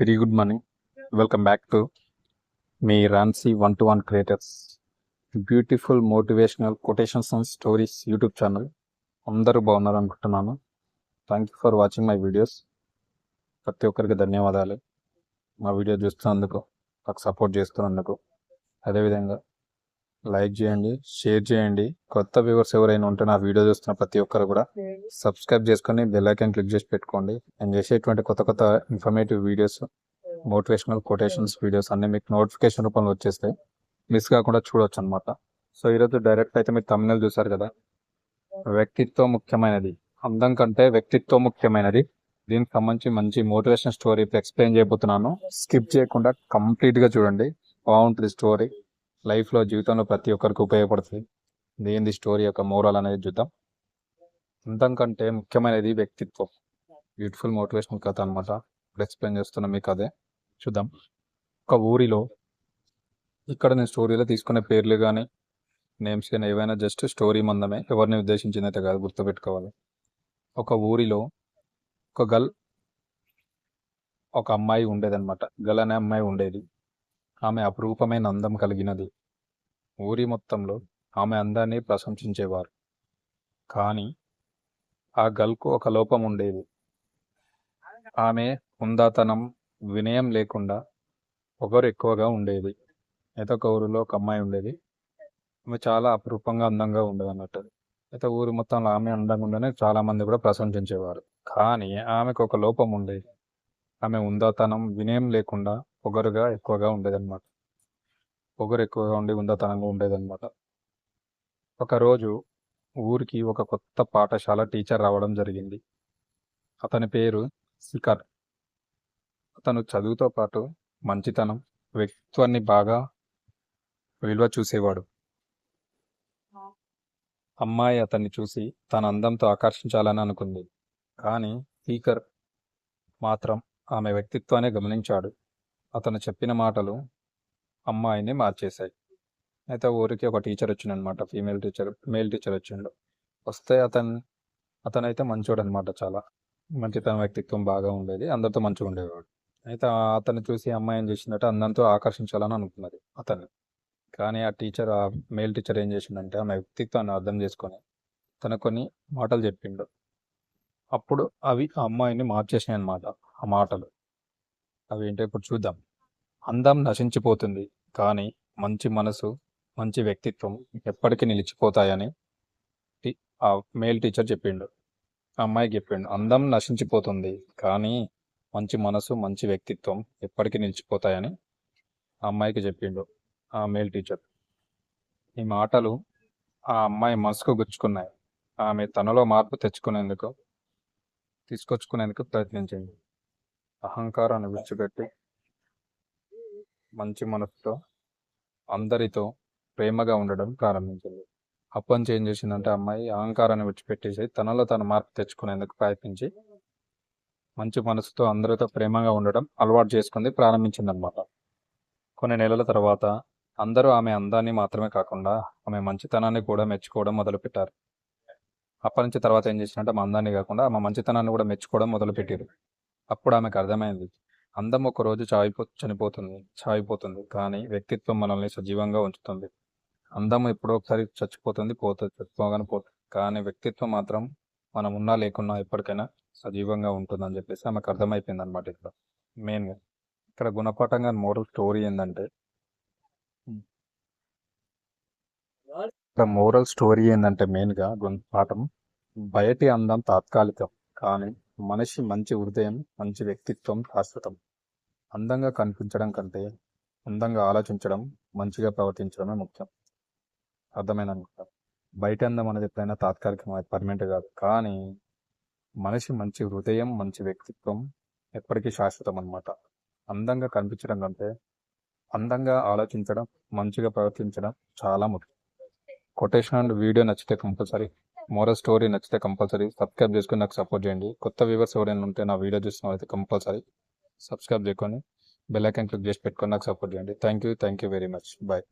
Very good morning. Welcome back to me Ransy one two one creators. Beautiful motivational quotations and stories YouTube channel. అందరూ బాగున్నారు అనుకుంటున్నాను. Thank you for watching my videos ప్రతి ఒక్కరికి ధన్యవాదాలు. మా video చూస్తున్నందుకు నాకు support చేస్తున్నందుకు. అదేవిధంగా లైక్ చేయండి షేర్ చేయండి. కొత్త వ్యూవర్స్ ఎవరైనా ఉంటే నా వీడియో చూస్తున్న ప్రతి ఒక్కరు కూడా సబ్స్క్రైబ్ చేసుకొని బెల్ ఐకాన్ క్లిక్ చేసి పెట్టుకోండి. నేను చేసేటువంటి కొత్త కొత్త informative videos motivational quotations videos అన్ని మీకు నోటిఫికేషన్ రూపంలో వచ్చేస్తాయి. మిస్ కాకుండా చూడొచ్చు అనమాట సో ఈరోజు డైరెక్ట్ అయితే మీరు తమిళనాడు చూసారు కదా? వ్యక్తిత్వం ముఖ్యమైనది. అందం కంటే వ్యక్తిత్వం ముఖ్యమైనది. దీనికి సంబంధించి మంచి మోటివేషన్ స్టోరీ ఇప్పుడు ఎక్స్ప్లెయిన్ చేయబోతున్నాను. స్కిప్ చేయకుండా కంప్లీట్గా చూడండి. బాగుంటుంది స్టోరీ లైఫ్లో జీవితంలో ప్రతి ఒక్కరికి ఉపయోగపడుతుంది. దేనిది? స్టోరీ యొక్క మోరల్ అనేది చూద్దాం. అందం కంటే ముఖ్యమైనది వ్యక్తిత్వం. బ్యూటిఫుల్ మోటివేషనల్ కథ అనమాట ఇప్పుడు ఎక్స్ప్లెయిన్ చేస్తున్న మీకు అదే చూద్దాం. ఒక ఊరిలో ఇక్కడ నేను స్టోరీలో తీసుకునే పేర్లు కానీ నేమ్స్ కానీ ఏవైనా జస్ట్ స్టోరీ మందమే. ఎవరిని ఉద్దేశించిందైతే కాదు గుర్తుపెట్టుకోవాలి. ఒక ఊరిలో ఒక గల్ ఒక అమ్మాయి ఉండేదన్నమాట. గల్ అనే అమ్మాయి ఉండేది. ఆమె అపురూపమైన అందం కలిగినది. ఊరి మొత్తంలో ఆమె అందాన్ని ప్రశంసించేవారు. కానీ ఆ గల్కు ఒక లోపం ఉండేది. ఆమె హుందాతనం వినయం లేకుండా ఒకరు ఎక్కువగా ఉండేది. అయితే ఒక ఊరిలో ఒక అమ్మాయి ఉండేది. ఆమె చాలా అపురూపంగా అందంగా ఉండేది అన్నట్టు అయితే ఊరి మొత్తంలో ఆమె అందంగా ఉండని చాలామంది కూడా ప్రశంసించేవారు. కానీ ఆమెకు ఒక లోపం ఉండేది. ఆమె ఉందాతనం వినయం లేకుండా పొగరుగా ఎక్కువగా ఉండేదన్నమాట. పొగరు ఎక్కువగా ఉండి ఉందతనంగా ఉండేదన్నమాట. ఒకరోజు ఊరికి ఒక కొత్త పాఠశాల టీచర్ రావడం జరిగింది. అతని పేరు శిఖర్. అతను చదువుతో పాటు మంచితనం వ్యక్తిత్వాన్ని బాగా విలువ చూసేవాడు. అమ్మాయి అతన్ని చూసి తన అందంతో ఆకర్షించాలని అనుకుంది. కానీ స్పీకర్ మాత్రం ఆమె వ్యక్తిత్వాన్ని గమనించాడు. అతను చెప్పిన మాటలు అమ్మాయిని మార్చేశాయి. అయితే ఊరికి ఒక టీచర్ వచ్చిండనమాట ఫీమేల్ టీచర్ మేల్ టీచర్ వచ్చిండు. వస్తే అతను అతనైతే మంచోడు అనమాట చాలా. మంచితన వ్యక్తిత్వం బాగా ఉండేది అందరితో మంచిగా ఉండేవాడు. అయితే అతను అతన్ని చూసి అమ్మాయి ఏం చేసిందంటే అందరితో ఆకర్షించాలని అనుకున్నది అతన్ని. కానీ ఆ టీచర్ ఆ మేల్ టీచర్ ఏం చేసిందంటే ఆమె వ్యక్తిత్వాన్ని అర్థం చేసుకొని తన కొన్ని మాటలు చెప్పిండు. అప్పుడు అవి ఆ అమ్మాయిని మార్చేసాయి అన్నమాట ఆ మాటలు. అవి ఏంటో ఇప్పుడు చూద్దాం. అందం నశించిపోతుంది. కానీ మంచి మనసు మంచి వ్యక్తిత్వం ఎప్పటికీ నిలిచిపోతాయని ఆ మేల్ టీచర్ చెప్పిండు. ఆ అమ్మాయికి చెప్పిండు అందం నశించిపోతుంది. కానీ మంచి మనసు మంచి వ్యక్తిత్వం ఎప్పటికీ నిలిచిపోతాయని ఆ అమ్మాయికి చెప్పిండు ఆ మేల్ టీచర్. ఈ మాటలు ఆ అమ్మాయి మనసుకు గుచ్చుకున్నాయి. ఆమె తనలో మార్పు తెచ్చుకునేందుకు తీసుకొచ్చుకునేందుకు ప్రయత్నించింది. అహంకారాన్ని విడిచిపెట్టి మంచి మనసుతో అందరితో ప్రేమగా ఉండడం ప్రారంభించింది. అప్పటి నుంచి ఏం చేసిందంటే అమ్మాయి అహంకారాన్ని విడిచిపెట్టేసి తనలో తన మార్పు తెచ్చుకునేందుకు ప్రయత్నించి మంచి మనసుతో అందరితో ప్రేమగా ఉండడం అలవాటు చేసుకుంది ప్రారంభించింది అనమాట కొన్ని నెలల తర్వాత అందరూ ఆమె అందాన్ని మాత్రమే కాకుండా ఆమె మంచితనాన్ని కూడా మెచ్చుకోవడం మొదలుపెట్టారు. అప్పటి నుంచి తర్వాత ఏం చేసిందంటే ఆమె అందాన్ని కాకుండా ఆమె మంచితనాన్ని కూడా మెచ్చుకోవడం మొదలుపెట్టారు అప్పుడు ఆమెకు అర్థమైంది. అందం ఒక రోజు చావిపో చనిపోతుంది చావిపోతుంది కానీ వ్యక్తిత్వం మనల్ని సజీవంగా ఉంచుతుంది. అందం ఎప్పుడో ఒకసారి చచ్చిపోతుంది పోతుంది చచ్చిపోగానే పోతుంది. కానీ వ్యక్తిత్వం మాత్రం మనం ఉన్నా లేకున్నా ఎప్పటికైనా సజీవంగా ఉంటుందని చెప్పేసి ఆమెకు అర్థమైపోయింది అనమాట ఇక్కడ మెయిన్గా ఇక్కడ గుణపాఠంగా మోరల్ స్టోరీ ఏంటంటే ఇక్కడ మోరల్ స్టోరీ ఏంటంటే మెయిన్గా గుణపాఠం బయటి అందం తాత్కాలికం కానీ మనిషి మంచి హృదయం మంచి వ్యక్తిత్వం శాశ్వతం. అందంగా కనిపించడం కంటే అందంగా ఆలోచించడం మంచిగా ప్రవర్తించడమే ముఖ్యం. అర్థమైన బయట అందం అనేది ఎప్పుడైనా తాత్కాలికం అది పర్మనెంట్ కాదు. కానీ మనిషి మంచి హృదయం మంచి వ్యక్తిత్వం ఎప్పటికీ శాశ్వతం అనమాట అందంగా కనిపించడం కంటే అందంగా ఆలోచించడం మంచిగా ప్రవర్తించడం చాలా ముఖ్యం. కొటేషన్ అండ్ వీడియో నచ్చితే కంపల్సరీ మోరల్ స్టోరీ నచ్చితే కంపల్సరీ సబ్స్క్రైబ్ చేసుకుని నాకు సపోర్ట్ చేయండి. కొత్త వ్యూవర్స్ ఎవరైనా ఉంటే నా వీడియో చూసిన అయితే కంపల్సరీ సబ్స్క్రైబ్ చేసుకొని బెల్ ఐకాన్ క్లిక్ చేసి పెట్టుకొని నాకు సపోర్ట్ చేయండి. Thank you thank you very much. Bye